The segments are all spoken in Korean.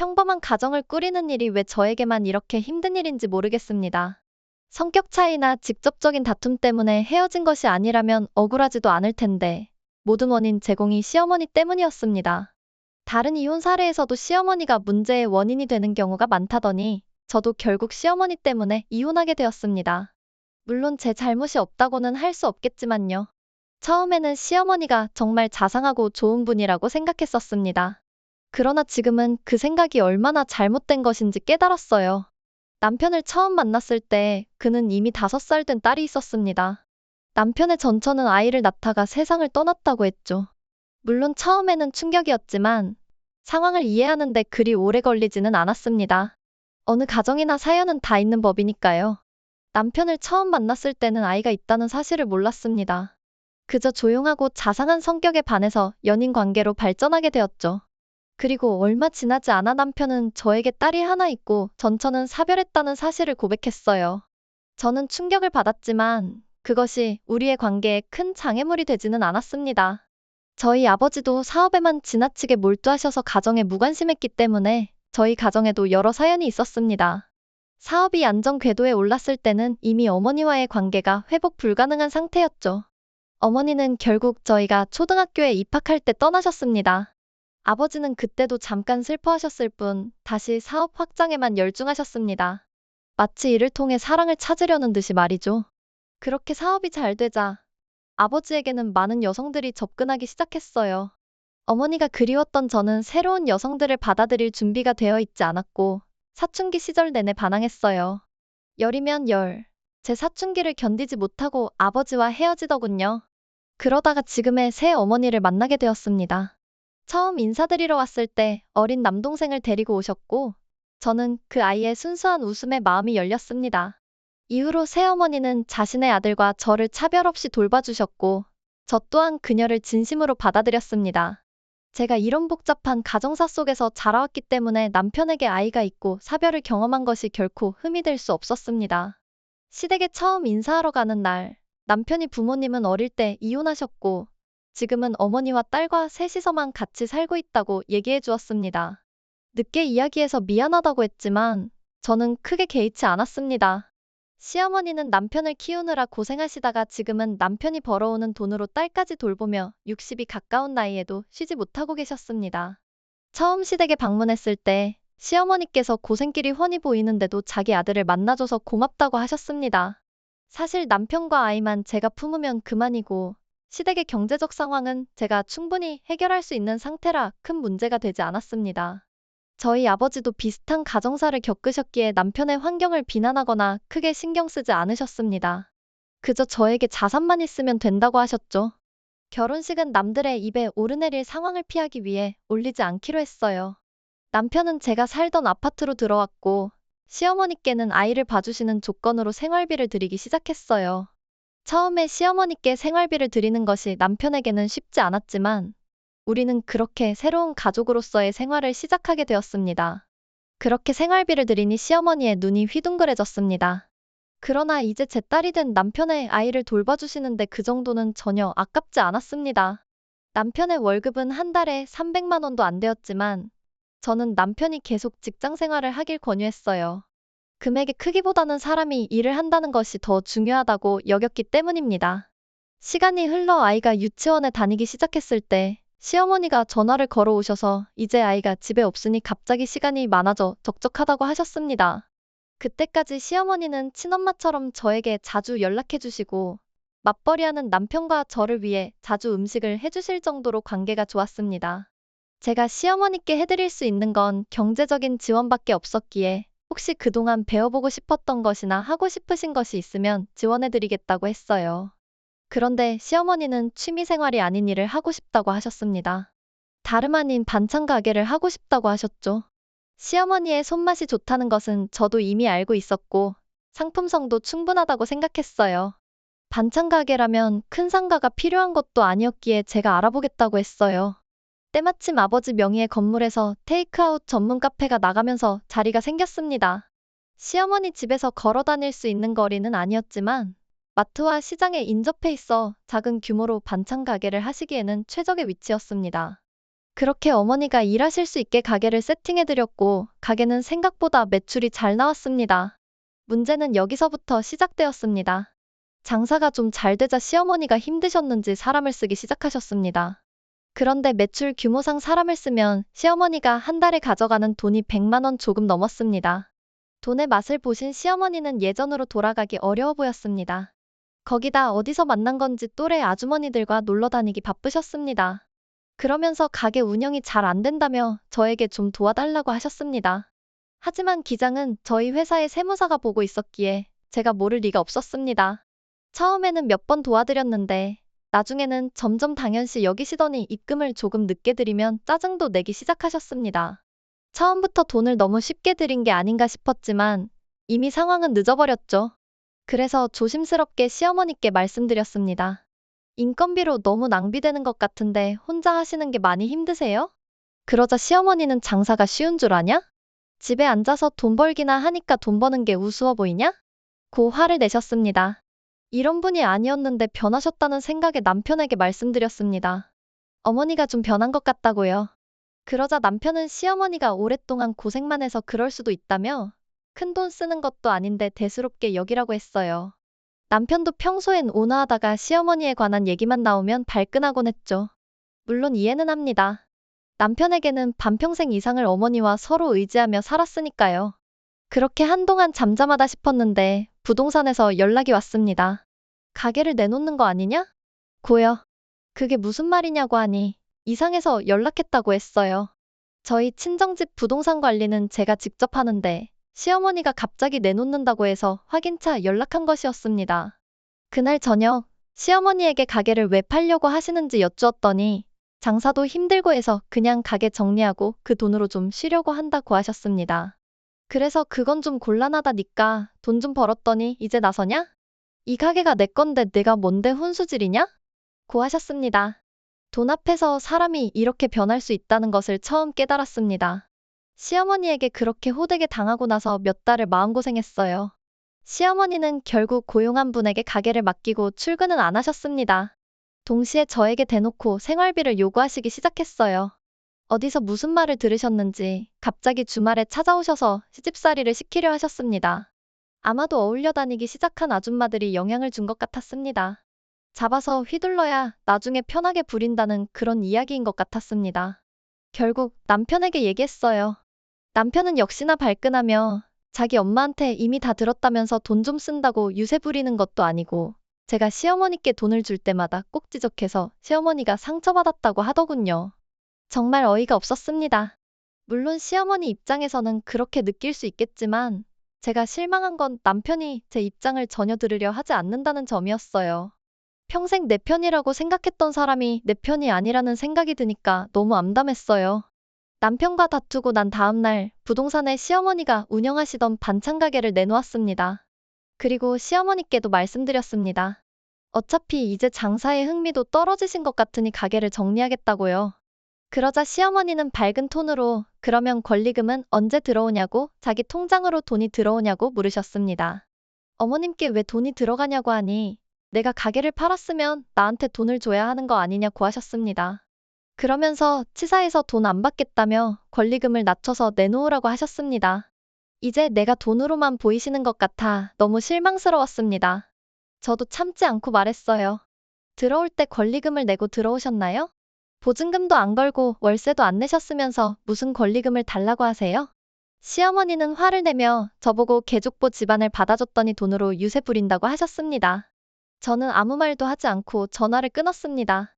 평범한 가정을 꾸리는 일이 왜 저에게만 이렇게 힘든 일인지 모르겠습니다. 성격 차이나 직접적인 다툼 때문에 헤어진 것이 아니라면 억울하지도 않을 텐데 모든 원인 제공이 시어머니 때문이었습니다. 다른 이혼 사례에서도 시어머니가 문제의 원인이 되는 경우가 많다더니 저도 결국 시어머니 때문에 이혼하게 되었습니다. 물론 제 잘못이 없다고는 할 수 없겠지만요. 처음에는 시어머니가 정말 자상하고 좋은 분이라고 생각했었습니다. 그러나 지금은 그 생각이 얼마나 잘못된 것인지 깨달았어요. 남편을 처음 만났을 때 그는 이미 다섯 살 된 딸이 있었습니다. 남편의 전처는 아이를 낳다가 세상을 떠났다고 했죠. 물론 처음에는 충격이었지만 상황을 이해하는데 그리 오래 걸리지는 않았습니다. 어느 가정이나 사연은 다 있는 법이니까요. 남편을 처음 만났을 때는 아이가 있다는 사실을 몰랐습니다. 그저 조용하고 자상한 성격에 반해서 연인 관계로 발전하게 되었죠. 그리고 얼마 지나지 않아 남편은 저에게 딸이 하나 있고 전처는 사별했다는 사실을 고백했어요. 저는 충격을 받았지만 그것이 우리의 관계에 큰 장애물이 되지는 않았습니다. 저희 아버지도 사업에만 지나치게 몰두하셔서 가정에 무관심했기 때문에 저희 가정에도 여러 사연이 있었습니다. 사업이 안정 궤도에 올랐을 때는 이미 어머니와의 관계가 회복 불가능한 상태였죠. 어머니는 결국 저희가 초등학교에 입학할 때 떠나셨습니다. 아버지는 그때도 잠깐 슬퍼하셨을 뿐 다시 사업 확장에만 열중하셨습니다. 마치 이를 통해 사랑을 찾으려는 듯이 말이죠. 그렇게 사업이 잘 되자 아버지에게는 많은 여성들이 접근하기 시작했어요. 어머니가 그리웠던 저는 새로운 여성들을 받아들일 준비가 되어 있지 않았고 사춘기 시절 내내 반항했어요. 열이면 열. 제 사춘기를 견디지 못하고 아버지와 헤어지더군요. 그러다가 지금의 새 어머니를 만나게 되었습니다. 처음 인사드리러 왔을 때 어린 남동생을 데리고 오셨고 저는 그 아이의 순수한 웃음에 마음이 열렸습니다. 이후로 새어머니는 자신의 아들과 저를 차별 없이 돌봐주셨고 저 또한 그녀를 진심으로 받아들였습니다. 제가 이런 복잡한 가정사 속에서 자라왔기 때문에 남편에게 아이가 있고 사별을 경험한 것이 결코 흠이 될 수 없었습니다. 시댁에 처음 인사하러 가는 날, 남편이 부모님은 어릴 때 이혼하셨고 지금은 어머니와 딸과 셋이서만 같이 살고 있다고 얘기해 주었습니다. 늦게 이야기해서 미안하다고 했지만 저는 크게 개의치 않았습니다. 시어머니는 남편을 키우느라 고생하시다가 지금은 남편이 벌어오는 돈으로 딸까지 돌보며 60이 가까운 나이에도 쉬지 못하고 계셨습니다. 처음 시댁에 방문했을 때 시어머니께서 고생길이 훤히 보이는데도 자기 아들을 만나줘서 고맙다고 하셨습니다. 사실 남편과 아이만 제가 품으면 그만이고 시댁의 경제적 상황은 제가 충분히 해결할 수 있는 상태라 큰 문제가 되지 않았습니다. 저희 아버지도 비슷한 가정사를 겪으셨기에 남편의 환경을 비난하거나 크게 신경 쓰지 않으셨습니다. 그저 저에게 자산만 있으면 된다고 하셨죠. 결혼식은 남들의 입에 오르내릴 상황을 피하기 위해 올리지 않기로 했어요. 남편은 제가 살던 아파트로 들어왔고 시어머니께는 아이를 봐주시는 조건으로 생활비를 드리기 시작했어요. 처음에 시어머니께 생활비를 드리는 것이 남편에게는 쉽지 않았지만 우리는 그렇게 새로운 가족으로서의 생활을 시작하게 되었습니다. 그렇게 생활비를 드리니 시어머니의 눈이 휘둥그레졌습니다. 그러나 이제 제 딸이 된 남편의 아이를 돌봐주시는데 그 정도는 전혀 아깝지 않았습니다. 남편의 월급은 한 달에 300만 원도 안 되었지만 저는 남편이 계속 직장 생활을 하길 권유했어요. 금액의 크기보다는 사람이 일을 한다는 것이 더 중요하다고 여겼기 때문입니다. 시간이 흘러 아이가 유치원에 다니기 시작했을 때 시어머니가 전화를 걸어 오셔서 이제 아이가 집에 없으니 갑자기 시간이 많아져 적적하다고 하셨습니다. 그때까지 시어머니는 친엄마처럼 저에게 자주 연락해 주시고 맞벌이하는 남편과 저를 위해 자주 음식을 해주실 정도로 관계가 좋았습니다. 제가 시어머니께 해드릴 수 있는 건 경제적인 지원밖에 없었기에 혹시 그동안 배워보고 싶었던 것이나 하고 싶으신 것이 있으면 지원해드리겠다고 했어요. 그런데 시어머니는 취미생활이 아닌 일을 하고 싶다고 하셨습니다. 다름 아닌 반찬 가게를 하고 싶다고 하셨죠. 시어머니의 손맛이 좋다는 것은 저도 이미 알고 있었고 상품성도 충분하다고 생각했어요. 반찬 가게라면 큰 상가가 필요한 것도 아니었기에 제가 알아보겠다고 했어요. 때마침 아버지 명의의 건물에서 테이크아웃 전문 카페가 나가면서 자리가 생겼습니다. 시어머니 집에서 걸어 다닐 수 있는 거리는 아니었지만 마트와 시장에 인접해 있어 작은 규모로 반찬 가게를 하시기에는 최적의 위치였습니다. 그렇게 어머니가 일하실 수 있게 가게를 세팅해드렸고, 가게는 생각보다 매출이 잘 나왔습니다. 문제는 여기서부터 시작되었습니다. 장사가 좀 잘 되자 시어머니가 힘드셨는지 사람을 쓰기 시작하셨습니다. 그런데 매출 규모상 사람을 쓰면 시어머니가 한 달에 가져가는 돈이 100만 원 조금 넘었습니다. 돈의 맛을 보신 시어머니는 예전으로 돌아가기 어려워 보였습니다. 거기다 어디서 만난 건지 또래 아주머니들과 놀러 다니기 바쁘셨습니다. 그러면서 가게 운영이 잘 안 된다며 저에게 좀 도와달라고 하셨습니다. 하지만 기장은 저희 회사의 세무사가 보고 있었기에 제가 모를 리가 없었습니다. 처음에는 몇 번 도와드렸는데 나중에는 점점 당연시 여기시더니 입금을 조금 늦게 드리면 짜증도 내기 시작하셨습니다. 처음부터 돈을 너무 쉽게 드린 게 아닌가 싶었지만 이미 상황은 늦어버렸죠. 그래서 조심스럽게 시어머니께 말씀드렸습니다. 인건비로 너무 낭비되는 것 같은데 혼자 하시는 게 많이 힘드세요? 그러자 시어머니는 장사가 쉬운 줄 아냐? 집에 앉아서 돈 벌기나 하니까 돈 버는 게 우스워 보이냐? 고 화를 내셨습니다. 이런 분이 아니었는데 변하셨다는 생각에 남편에게 말씀드렸습니다. 어머니가 좀 변한 것 같다고요. 그러자 남편은 시어머니가 오랫동안 고생만 해서 그럴 수도 있다며 큰 돈 쓰는 것도 아닌데 대수롭게 여기라고 했어요. 남편도 평소엔 온화하다가 시어머니에 관한 얘기만 나오면 발끈하곤 했죠. 물론 이해는 합니다. 남편에게는 반평생 이상을 어머니와 서로 의지하며 살았으니까요. 그렇게 한동안 잠잠하다 싶었는데 부동산에서 연락이 왔습니다. 가게를 내놓는 거 아니냐? 고요. 그게 무슨 말이냐고 하니 이상해서 연락했다고 했어요. 저희 친정집 부동산 관리는 제가 직접 하는데 시어머니가 갑자기 내놓는다고 해서 확인차 연락한 것이었습니다. 그날 저녁 시어머니에게 가게를 왜 팔려고 하시는지 여쭈었더니 장사도 힘들고 해서 그냥 가게 정리하고 그 돈으로 좀 쉬려고 한다고 하셨습니다. 그래서 그건 좀 곤란하다니까 돈 좀 벌었더니 이제 나서냐? 이 가게가 내 건데 내가 뭔데 혼수질이냐? 고 하셨습니다. 돈 앞에서 사람이 이렇게 변할 수 있다는 것을 처음 깨달았습니다. 시어머니에게 그렇게 호되게 당하고 나서 몇 달을 마음고생했어요. 시어머니는 결국 고용한 분에게 가게를 맡기고 출근은 안 하셨습니다. 동시에 저에게 대놓고 생활비를 요구하시기 시작했어요. 어디서 무슨 말을 들으셨는지 갑자기 주말에 찾아오셔서 시집살이를 시키려 하셨습니다. 아마도 어울려 다니기 시작한 아줌마들이 영향을 준 것 같았습니다. 잡아서 휘둘러야 나중에 편하게 부린다는 그런 이야기인 것 같았습니다. 결국 남편에게 얘기했어요. 남편은 역시나 발끈하며 자기 엄마한테 이미 다 들었다면서 돈 좀 쓴다고 유세 부리는 것도 아니고 제가 시어머니께 돈을 줄 때마다 꼭 지적해서 시어머니가 상처받았다고 하더군요. 정말 어이가 없었습니다. 물론 시어머니 입장에서는 그렇게 느낄 수 있겠지만 제가 실망한 건 남편이 제 입장을 전혀 들으려 하지 않는다는 점이었어요. 평생 내 편이라고 생각했던 사람이 내 편이 아니라는 생각이 드니까 너무 암담했어요. 남편과 다투고 난 다음날 부동산에 시어머니가 운영하시던 반찬 가게를 내놓았습니다. 그리고 시어머니께도 말씀드렸습니다. 어차피 이제 장사의 흥미도 떨어지신 것 같으니 가게를 정리하겠다고요. 그러자 시어머니는 밝은 톤으로 그러면 권리금은 언제 들어오냐고 자기 통장으로 돈이 들어오냐고 물으셨습니다. 어머님께 왜 돈이 들어가냐고 하니 내가 가게를 팔았으면 나한테 돈을 줘야 하는 거 아니냐고 하셨습니다. 그러면서 치사해서 돈 안 받겠다며 권리금을 낮춰서 내놓으라고 하셨습니다. 이제 내가 돈으로만 보이시는 것 같아 너무 실망스러웠습니다. 저도 참지 않고 말했어요. 들어올 때 권리금을 내고 들어오셨나요? 보증금도 안 걸고 월세도 안 내셨으면서 무슨 권리금을 달라고 하세요? 시어머니는 화를 내며 저보고 개족보 집안을 받아줬더니 돈으로 유세 부린다고 하셨습니다. 저는 아무 말도 하지 않고 전화를 끊었습니다.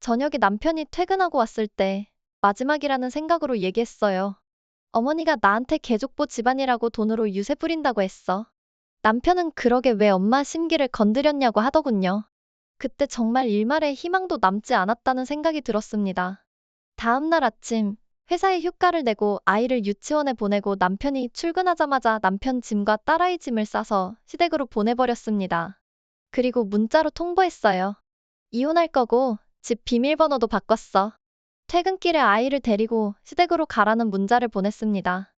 저녁에 남편이 퇴근하고 왔을 때 마지막이라는 생각으로 얘기했어요. 어머니가 나한테 개족보 집안이라고 돈으로 유세 부린다고 했어. 남편은 그러게 왜 엄마 심기를 건드렸냐고 하더군요. 그때 정말 일말의 희망도 남지 않았다는 생각이 들었습니다. 다음 날 아침 회사에 휴가를 내고 아이를 유치원에 보내고 남편이 출근하자마자 남편 짐과 딸아이 짐을 싸서 시댁으로 보내버렸습니다. 그리고 문자로 통보했어요. 이혼할 거고 집 비밀번호도 바꿨어. 퇴근길에 아이를 데리고 시댁으로 가라는 문자를 보냈습니다.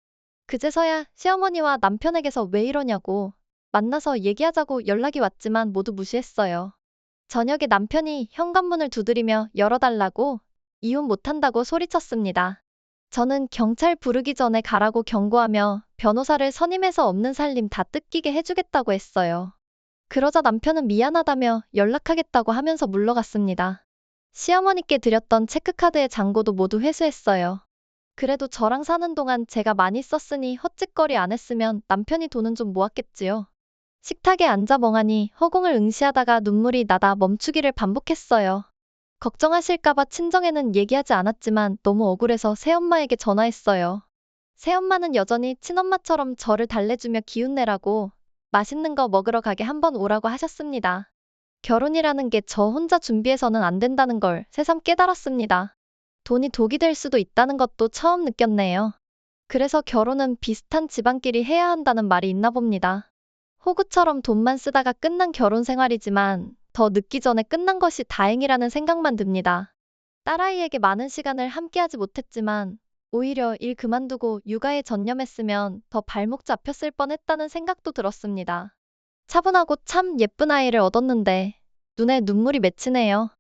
그제서야 시어머니와 남편에게서 왜 이러냐고 만나서 얘기하자고 연락이 왔지만 모두 무시했어요. 저녁에 남편이 현관문을 두드리며 열어달라고 이혼 못한다고 소리쳤습니다. 저는 경찰 부르기 전에 가라고 경고하며 변호사를 선임해서 없는 살림 다 뜯기게 해주겠다고 했어요. 그러자 남편은 미안하다며 연락하겠다고 하면서 물러갔습니다. 시어머니께 드렸던 체크카드의 잔고도 모두 회수했어요. 그래도 저랑 사는 동안 제가 많이 썼으니 헛짓거리 안 했으면 남편이 돈은 좀 모았겠지요. 식탁에 앉아 멍하니 허공을 응시하다가 눈물이 나다 멈추기를 반복했어요. 걱정하실까봐 친정에는 얘기하지 않았지만 너무 억울해서 새엄마에게 전화했어요. 새엄마는 여전히 친엄마처럼 저를 달래주며 기운내라고 맛있는 거 먹으러 가게 한번 오라고 하셨습니다. 결혼이라는 게 저 혼자 준비해서는 안 된다는 걸 새삼 깨달았습니다. 돈이 독이 될 수도 있다는 것도 처음 느꼈네요. 그래서 결혼은 비슷한 집안끼리 해야 한다는 말이 있나 봅니다. 호구처럼 돈만 쓰다가 끝난 결혼 생활이지만 더 늦기 전에 끝난 것이 다행이라는 생각만 듭니다. 딸아이에게 많은 시간을 함께하지 못했지만 오히려 일 그만두고 육아에 전념했으면 더 발목 잡혔을 뻔했다는 생각도 들었습니다. 차분하고 참 예쁜 아이를 얻었는데 눈에 눈물이 맺히네요.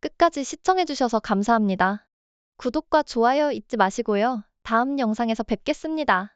끝까지 시청해주셔서 감사합니다. 구독과 좋아요 잊지 마시고요. 다음 영상에서 뵙겠습니다.